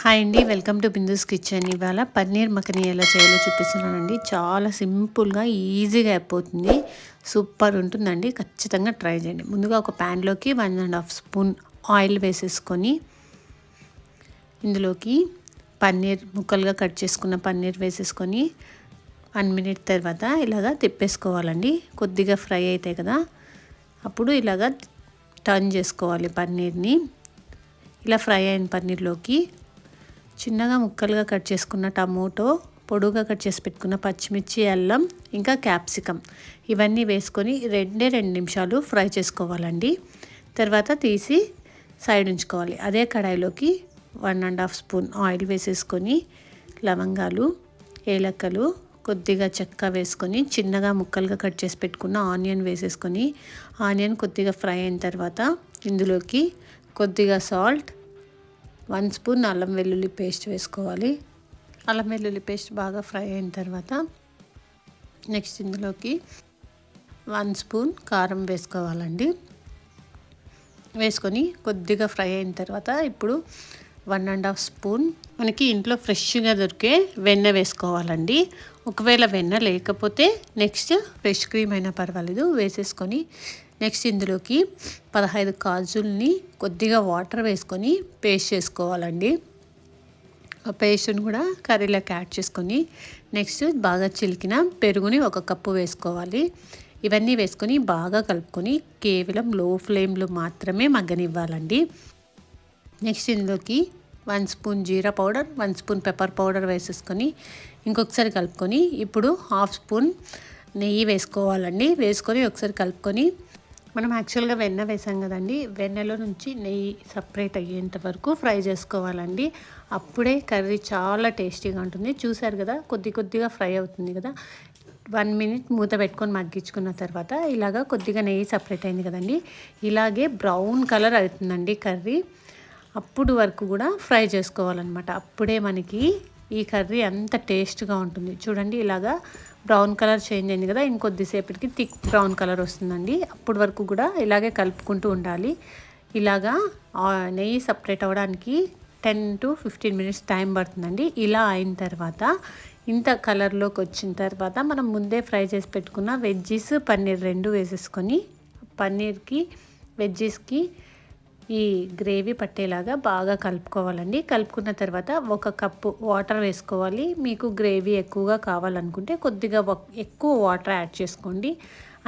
Hi అండి welcome to Bindu's kitchen. ఇవాళ పన్నీర్ మకనీ ఎలా చేయాలో చూపిస్తున్నానండి. చాలా సింపుల్గా ఈజీగా అయిపోతుంది. సూపర్ ఉంటుందండి. ఖచ్చితంగా ట్రై చేయండి. ముందుగా ఒక ప్యాన్లోకి one and half spoon oil వేసేసుకొని ఇందులోకి పన్నీర్ ముక్కలుగా కట్ చేసుకున్న పన్నీర్ వేసేసుకొని వన్ మినిట్ తర్వాత ఇలాగా తిప్పేసుకోవాలండి. కొద్దిగా ఫ్రై అవుతాయి కదా. అప్పుడు ఇలాగా టర్న్ చేసుకోవాలి పన్నీర్ని. ఇలా ఫ్రై అయిన పన్నీర్లోకి చిన్నగా ముక్కలుగా కట్ చేసుకున్న టమోటో పొడుగా కట్ చేసి పెట్టుకున్న పచ్చిమిర్చి అల్లం ఇంకా క్యాప్సికమ్. ఇవన్నీ వేసుకొని రెండే రెండు నిమిషాలు ఫ్రై చేసుకోవాలండి. తర్వాత తీసి సైడ్ ఉంచుకోవాలి. అదే కడాయిలోకి one and half spoon oil వేసేసుకొని లవంగాలు ఏలక్కలు కొద్దిగా చెక్క వేసుకొని చిన్నగా ముక్కలుగా కట్ చేసి పెట్టుకున్న ఆనియన్ వేసేసుకొని ఆనియన్ కొద్దిగా ఫ్రై అయిన తర్వాత ఇందులోకి కొద్దిగా సాల్ట్ వన్ స్పూన్ అల్లం వెల్లుల్లి పేస్ట్ వేసుకోవాలి. అల్లం వెల్లుల్లి పేస్ట్ బాగా ఫ్రై అయిన తర్వాత నెక్స్ట్ ఇందులోకి వన్ స్పూన్ కారం వేసుకోవాలండి. వేసుకొని కొద్దిగా ఫ్రై అయిన తర్వాత ఇప్పుడు వన్ అండ్ హాఫ్ స్పూన్ మనకి ఇంట్లో ఫ్రెష్గా దొరికే వెన్న వేసుకోవాలండి. ఒకవేళ వెన్న లేకపోతే నెక్స్ట్ ఫ్రెష్ క్రీమ్ అయినా పర్వాలేదు. వేసేసుకొని నెక్స్ట్ ఇందులోకి పదహైదు కాజుల్ని కొద్దిగా వాటర్ వేసుకొని పేస్ట్ చేసుకోవాలండి. ఆ పేస్ట్ని కూడా కర్రీలోకి యాడ్ చేసుకొని నెక్స్ట్ బాగా చిలికిన పెరుగుని ఒక కప్పు వేసుకోవాలి. ఇవన్నీ వేసుకొని బాగా కలుపుకొని కేవలం లో ఫ్లేమ్లో మాత్రమే మగ్గనివ్వాలండి. నెక్స్ట్ ఇందులోకి one spoon jeera powder one spoon pepper powder వేసేసుకొని ఇంకొకసారి కలుపుకొని ఇప్పుడు హాఫ్ స్పూన్ నెయ్యి వేసుకోవాలండి. వేసుకొని ఒకసారి కలుపుకొని మనం యాక్చువల్గా వెన్న వేసాం కదండి వెన్నలో నుంచి నెయ్యి సపరేట్ అయ్యేంత వరకు ఫ్రై చేసుకోవాలండి. అప్పుడే కర్రీ చాలా టేస్టీగా ఉంటుంది. చూసారు కదా కొద్ది కొద్దిగా ఫ్రై అవుతుంది కదా. వన్ మినిట్ మూత పెట్టుకొని మగ్గించుకున్న తర్వాత ఇలాగా కొద్దిగా నెయ్యి సపరేట్ అయింది కదండి. ఇలాగే బ్రౌన్ కలర్ అవుతుందండి కర్రీ. అప్పుడు వరకు కూడా ఫ్రై చేసుకోవాలన్నమాట. అప్పుడే మనకి ఈ కర్రీ అంత టేస్ట్గా ఉంటుంది. చూడండి ఇలాగా బ్రౌన్ కలర్ చేంజ్ అయింది కదా ఇంకొద్దిసేపటికి థిక్ బ్రౌన్ కలర్ వస్తుందండి. అప్పటి వరకు కూడా ఇలాగే కలుపుకుంటూ ఉండాలి. ఇలాగా నెయ్యి సపరేట్ అవ్వడానికి ten to fifteen minutes time పడుతుందండి. ఇలా అయిన తర్వాత ఇంత కలర్లోకి వచ్చిన తర్వాత మనం ముందే ఫ్రై చేసి పెట్టుకున్న వెజ్జీస్ పన్నీర్ రెండు వేసేసుకొని పన్నీర్కి వెజ్జీస్కి ఈ గ్రేవీ పట్టేలాగా బాగా కలుపుకోవాలండి. కలుపుకున్న తర్వాత ఒక కప్పు వాటర్ వేసుకోవాలి. మీకు గ్రేవీ ఎక్కువగా కావాలనుకుంటే కొద్దిగా ఎక్కువ వాటర్ యాడ్ చేసుకోండి.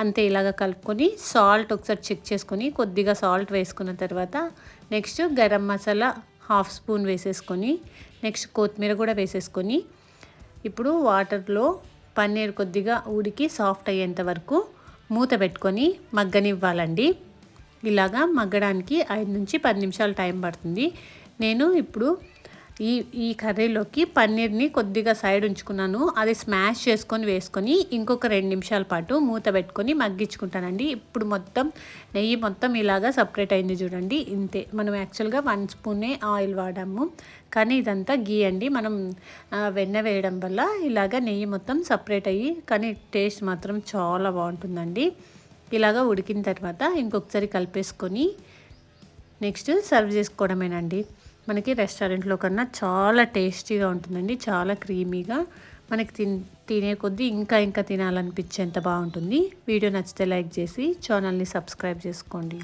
అంతే ఇలాగ కలుపుకొని సాల్ట్ ఒకసారి చెక్ చేసుకొని కొద్దిగా సాల్ట్ వేసుకున్న తర్వాత next garam masala half spoon వేసేసుకొని నెక్స్ట్ కొత్తిమీర కూడా వేసేసుకొని ఇప్పుడు వాటర్లో పన్నీర్ కొద్దిగా ఉడికి సాఫ్ట్ అయ్యేంత వరకు మూత పెట్టుకొని మగ్గనివ్వాలండి. ఇలాగా మగ్గడానికి ఐదు నుంచి పది నిమిషాలు టైం పడుతుంది. నేను ఇప్పుడు ఈ ఈ కర్రీలోకి పన్నీర్ని కొద్దిగా సైడ్ ఉంచుకున్నాను. అది స్మాష్ చేసుకొని వేసుకొని ఇంకొక రెండు నిమిషాల పాటు మూత పెట్టుకొని మగ్గించుకుంటానండి. ఇప్పుడు మొత్తం నెయ్యి మొత్తం ఇలాగా సపరేట్ అయింది చూడండి. ఇంతే. మనం యాక్చువల్గా వన్ స్పూనే ఆయిల్ వాడాము. కానీ ఇదంతా గీ అండి. మనం వెన్న వేయడం వల్ల ఇలాగ నెయ్యి మొత్తం సపరేట్ అయ్యి కానీ టేస్ట్ మాత్రం చాలా బాగుంటుందండి. ఇలాగా ఉడికిన తర్వాత ఇంకొకసారి కలిపేసుకొని నెక్స్ట్ సర్వ్ చేసుకోవడమేనండి. మనకి రెస్టారెంట్లో కన్నా చాలా టేస్టీగా ఉంటుందండి చాలా క్రీమీగా. మనకి తిన్ తినే కొద్దీ ఇంకా ఇంకా తినాలనిపించేంత బాగుంటుంది. వీడియో నచ్చితే లైక్ చేసి ఛానల్ని సబ్స్క్రైబ్ చేసుకోండి.